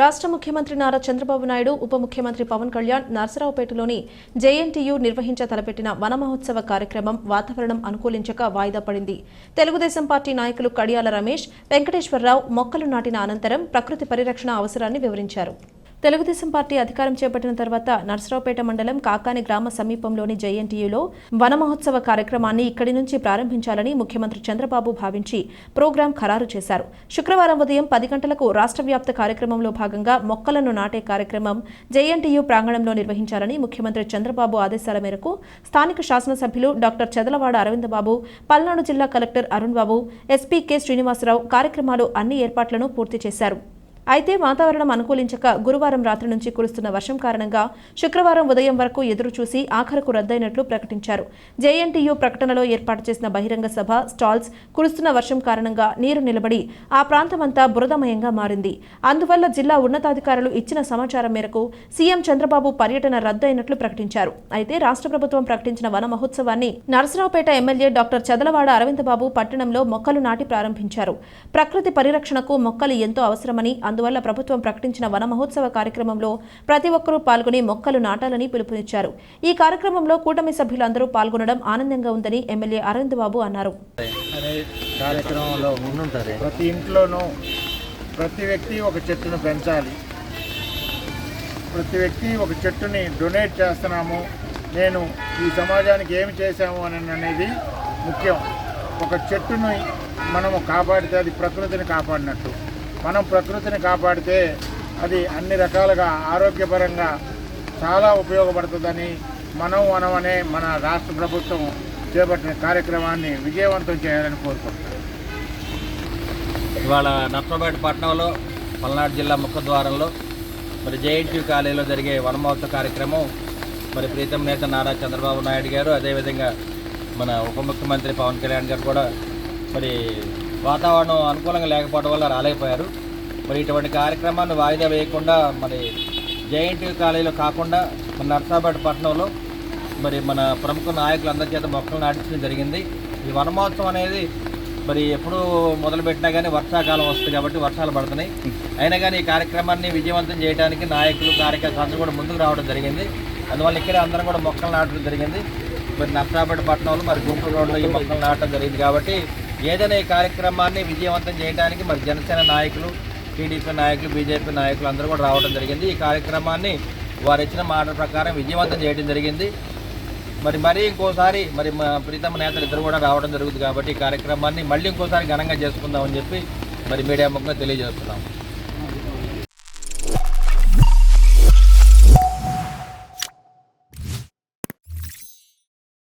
రాష్ట్ర ముఖ్యమంత్రి నారా చంద్రబాబు నాయుడు ఉప ముఖ్యమంత్రి పవన్ కళ్యాణ్ నర్సరావుపేటలోని జేఎన్టీయూ నిర్వహించ తలపెట్టిన వన మహోత్సవ కార్యక్రమం వాతావరణం అనుకూలించక వాయిదా పడింది. తెలుగుదేశం పార్టీ నాయకులు కడియాల రమేష్ వెంకటేశ్వరరావు మొక్కలు నాటిన అనంతరం ప్రకృతి పరిరక్షణ అవసరాన్ని వివరించారు. తెలుగుదేశం పార్టీ అధికారం చేపట్టిన తర్వాత నర్సరావుపేట మండలం కాకాని గ్రామ సమీపంలోని జేఎన్టీయూలో వన మహోత్సవ కార్యక్రమాన్ని ఇక్కడి నుంచి ప్రారంభించాలని ముఖ్యమంత్రి చంద్రబాబు భావించి ప్రోగ్రాం ఖరారు చేశారు. శుక్రవారం ఉదయం పది గంటలకు రాష్ట్ర వ్యాప్త కార్యక్రమంలో భాగంగా మొక్కలను నాటే కార్యక్రమం జేఎన్టీయూ ప్రాంగణంలో నిర్వహించాలని ముఖ్యమంత్రి చంద్రబాబు ఆదేశాల మేరకు స్థానిక శాసనసభ్యులు డాక్టర్ చదలవాడ అరవిందబాబు పల్నాడు జిల్లా collector Arun Babu SP K Srinivasarao కార్యక్రమాలు అన్ని ఏర్పాట్లను పూర్తి చేశారు. అయితే వాతావరణం అనుకూలించక గురువారం రాత్రి నుంచి కురుస్తున్న వర్షం కారణంగా శుక్రవారం ఉదయం వరకు ఎదురు చూసి ఆఖరకు రద్దయినట్లు ప్రకటించారు. జేఎన్టీయూ ప్రకటనలో ఏర్పాటు చేసిన బహిరంగ సభ స్టాల్స్ కురుస్తున్న వర్షం కారణంగా నీరు నిలబడి ఆ ప్రాంతమంతా బురదమయంగా మారింది. అందువల్ల జిల్లా ఉన్నతాధికారులు ఇచ్చిన సమాచారం మేరకు సీఎం చంద్రబాబు పర్యటన రద్దయినట్లు ప్రకటించారు. అయితే రాష్ట్ర ప్రభుత్వం ప్రకటించిన వన మహోత్సవాన్ని నరసరావుపేట ఎమ్మెల్యే డాక్టర్ చదలవాడ అరవిందబాబు పట్టణంలో మొక్కలు నాటి ప్రారంభించారు. ప్రకృతి పరిరక్షణకు మొక్కలు ఎంతో అవసరమని అందువల్ల ప్రభుత్వం ప్రకటించిన వన మహోత్సవ కార్యక్రమంలో ప్రతి ఒక్కరూ పాల్గొని మొక్కలు నాటాలని పిలుపునిచ్చారు. ఈ కార్యక్రమంలో కూటమి సభ్యులందరూ పాల్గొనడం ఆనందంగా ఉందని ఎమ్మెల్యే అరవింద్ బాబు అన్నారు. ప్రతి ఇంట్లోనూ ప్రతి వ్యక్తి ఒక చెట్టును పెంచాలి. ప్రతి వ్యక్తి ఒక చెట్టుని డొనేట్ చేస్తున్నాము. నేను ఈ సమాజానికి ఏమి చేశాము అని అనేది ముఖ్యం. ఒక చెట్టుని మనము కాపాడితే అది ప్రకృతిని కాపాడినట్టు. మనం ప్రకృతిని కాపాడితే అది అన్ని రకాలుగా ఆరోగ్యపరంగా చాలా ఉపయోగపడుతుందని మనం మనమనే అనే మన రాష్ట్ర ప్రభుత్వం చేపట్టిన కార్యక్రమాన్ని విజయవంతం చేయాలని కోరుకుంటున్నాను ఇవాళ నర్సంపేట పట్టణంలో పల్నాడు జిల్లా ముఖద్వారంలో మరి జేఎన్టీ కాలేజీలో జరిగే వనమహోత్సవ కార్యక్రమం మరి ప్రీతం నేత నారా చంద్రబాబు నాయుడు గారు అదేవిధంగా మన ఉప ముఖ్యమంత్రి పవన్ కళ్యాణ్ గారు కూడా మరి వాతావరణం అనుకూలంగా లేకపోవడం వల్ల రాలేకపోయారు. మరి ఇటువంటి కార్యక్రమాన్ని వాయిదా వేయకుండా మరి జేఎన్టీ కాలేజీలో కాకుండా మన నర్సాపేట పట్టణంలో మరి మన ప్రముఖ నాయకులు అందరి చేత మొక్కలు నాటించడం జరిగింది. ఈ వనమహోత్సవం అనేది మరి ఎప్పుడు మొదలుపెట్టినా కానీ వర్షాకాలం వస్తుంది కాబట్టి వర్షాలు పడుతున్నాయి. అయినా కానీ ఈ కార్యక్రమాన్ని విజయవంతం చేయడానికి నాయకులు కార్యకర్తలు అందరూ కూడా ముందుకు రావడం జరిగింది. అందువల్ల ఇక్కడే అందరం కూడా మొక్కలు నాటడం జరిగింది. మరి నర్సాపేట పట్టణంలో మరి గుంటూరు రోడ్లో ఈ మొక్కలు నాటడం జరిగింది కాబట్టి ఏదైనా ఈ కార్యక్రమాన్ని విజయవంతం చేయడానికి మరి జనసేన నాయకులు టీడీపీ నాయకులు బీజేపీ నాయకులు అందరూ కూడా రావడం జరిగింది. ఈ కార్యక్రమాన్ని వారు ఇచ్చిన మాట ప్రకారం విజయవంతం చేయడం జరిగింది. మరి మరీ ఇంకోసారి మరి మా ప్రీతమ నేతలు ఇద్దరు కూడా రావడం జరుగుతుంది కాబట్టి ఈ కార్యక్రమాన్ని మళ్ళీ ఇంకోసారి ఘనంగా చేసుకుందామని చెప్పి మరి మీడియా ముఖంగా తెలియజేస్తున్నాం.